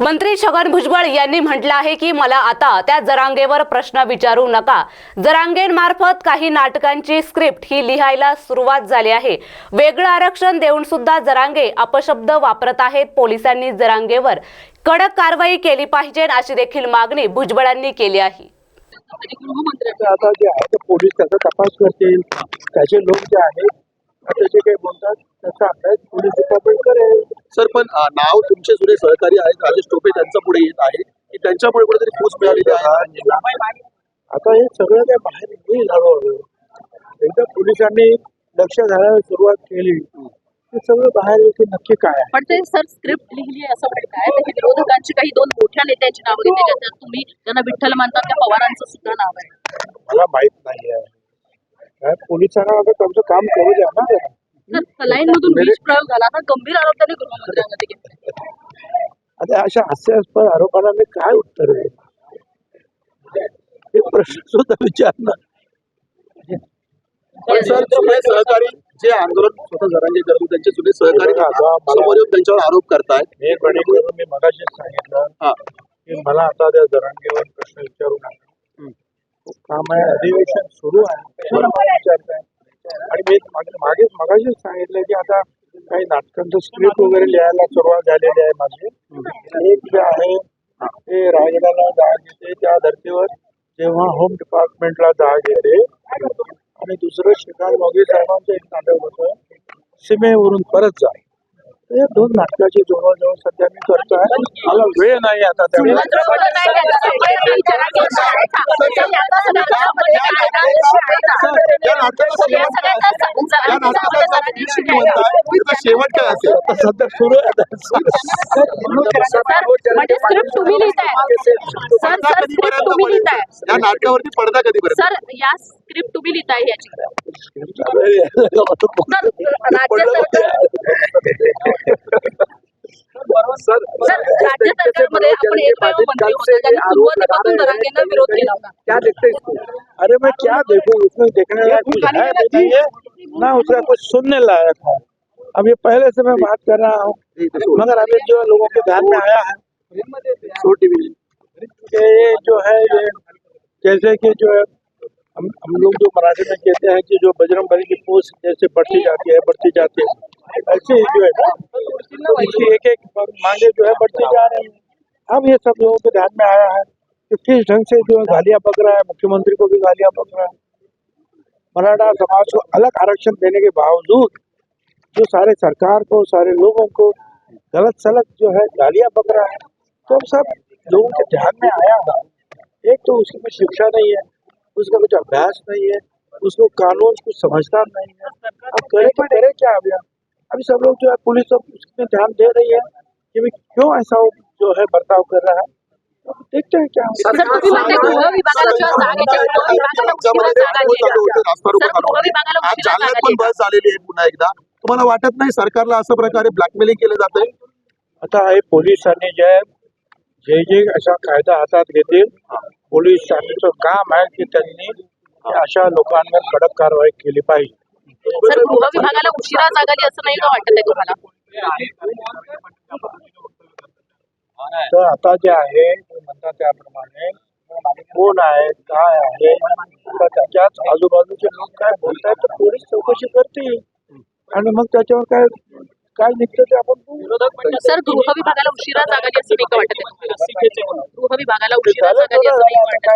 मंत्री छगन भुजबळ यांनी म्हटलं आहे की मला आता त्या जरांगेवर प्रश्न विचारू नका. जरांगेंमार्फत काही नाटकांची स्क्रिप्ट ही लिहायला सुरुवात झाली आहे. वेगळं आरक्षण देऊन सुद्धा जरांगे अपशब्द वापरत आहेत. पोलिसांनी जरांगेवर कडक कारवाई केली पाहिजे अशी देखील मागणी भुजबळांनी केली आहे. आता जे आहे पोलीस त्याचा तपास करतील. त्याचे लोक जे आहेत त्याचे काही बोलतात त्याचा अभ्यास पोलीस डिपार्टमेंट करेल सर पण नाव तुमचे जुने सहकारी आहेत राजेश टोपे त्यांचं पुढे येत आहे. की त्यांच्यामुळे कुठेतरी फूस मिळालेली आहे? आता हे सगळं काय बाहेर येईल हळूहळू एकदा पोलिसांनी लक्ष घालायला सुरुवात केली. ते सगळं बाहेर की नक्की काय आहे? पण ते सर स्क्रिप्ट लिहिली आहे असं म्हणताय. तर हे विरोधकांची काही दोन मोठ्या नेत्यांची नावं घेतली त्याच्यात तुम्ही त्यांना विठ्ठल मानतात त्या पवारांचं सुद्धा नाव आहे. मला माहीत नाही आहे पोलिसांना आता त्यांचं काम करू द्या ना. सलाईन मधून विष प्रयोग झाला ना गंभीर आरोप त्यांनी गृहमंत्र्यांमध्ये घेतले. आता अशा हास्यास्पद आरोपाला मी काय उत्तर हे प्रश्न सुद्धा विचारणार. पण सर सहकारी जे आंदोलन स्वतः जरांगे करत त्यांचे जुने सहकारी समोर येऊन त्यांच्यावर आरोप करतायत. हे मी मगाशीच सांगितलं. की मला आता त्या जरांगेवर प्रश्न विचारू नका. काम आहे अधिवेशन सुरू आहे. आणि मी मागे- मागेच मगाशीच सांगितलं की आता काही नाटकांचं स्क्रिप्ट वगैरे लिहायला सुरुवात झालेली आहे माझी. एक जे आहे ते रायगडाला जाग येते त्या धर्तीवर जेव्हा होम डिपार्टमेंटला जाग येते आणि दुसरं श्रीकांत मोगे साहेबांचं एक नाटक होतं. सीमेवरून परत जा हे दोन नाटकाची जवळजवळ सध्या मी करतोय मला वेळ नाही आता त्यामुळे नाटकाचा शेवट काय असेल? नाटकाचा सध्या सुरू आहे आता. म्हणजे स्क्रिप्ट तुम्ही लिहिताय सर पडदा सर स्क्रिप्ट कधीपर्यंत तुम्ही पडेल? लिहिताय या नाटकावरती पडदा कधीपर्यंत सर या स्क्रिप्ट तुम्ही लिहिताय याची सर सर राज्य सरकारमध्ये आपण एकमेव मंत्री होते त्यांनी सुरुवातीपासून जरांगेंना विरोध केला होता क्या देखते हैं इसको? अरे मैं क्या देखूँ? उसमें देखने लायक है नहीं है। ना उसका कुछ सुनने लायक है। अब ये पहले से मैं बात कर रहा हूँ मगर अभी जो लोगों के ध्यान में आया है छोटी भी कि ये जो है ये जैसे कि जो है हम हम लोग जो मराठी में कहते हैं कि जो बजरंग बली की पोस्ट जैसे बढ़ती जाती है बढ़ती जाती है। ऐसे जो है ना इसकी एक एक मांगे जो है बढ़ती जा रही है। अब ये सब लोगों के ध्यान में आया है कि किस ढंग से जो है गालियाँ पक रहा है, मुख्यमंत्री को भी गालियाँ पक रहा है। मराठा समाज को अलग आरक्षण देने के बावजूद जो सारे सरकार को, सारे लोगों को गलत सलत जो है गालियाँ पक रहा है तो अब सब लोगों के ध्यान में आया है। एक तो उसकी कुछ शिक्षा नहीं है, उसका कुछ अभ्यास नहीं है, उसको कानून कुछ समझता नहीं है। अब करे तो करे क्या अभी हम? अभी सब लोग जो है पुलिस सब उसमें ध्यान दे रही है कि भाई क्यों ऐसा जो है बर्ताव कर रहा है देखते हैं क्या है। जालन्यात पण बस झालेली आहे पुन्हा एकदा तुम्हाला वाटत नाही सरकारला अशा प्रकारे ब्लॅकमेलिंग केलं जातंय आता हे पोलिसांनी जे आहे, जे जे अशा कायदा हातात घेतील पोलिसांचं काम आहे की त्यांनी अशा लोकांवर कडक कारवाई केली पाहिजे सर गृह विभागाला उशिरा जाग आली असं नाही का वाटत आहे तुम्हाला तर आता जे आहे म्हणतात त्याप्रमाणे कोण आहे काय आहे त्याच्याच आजूबाजूचे लोक काय बोलतायत तर पोलीस चौकशी करतील आणि मग त्याच्यावर काय काय निघतं ते आपण बघू. सर गृह विभागाला उशिरा जाग आली असं नाही का वाटत आहे? गृह विभागाला उशिरा जाग आली असं नाही का वाटत आहे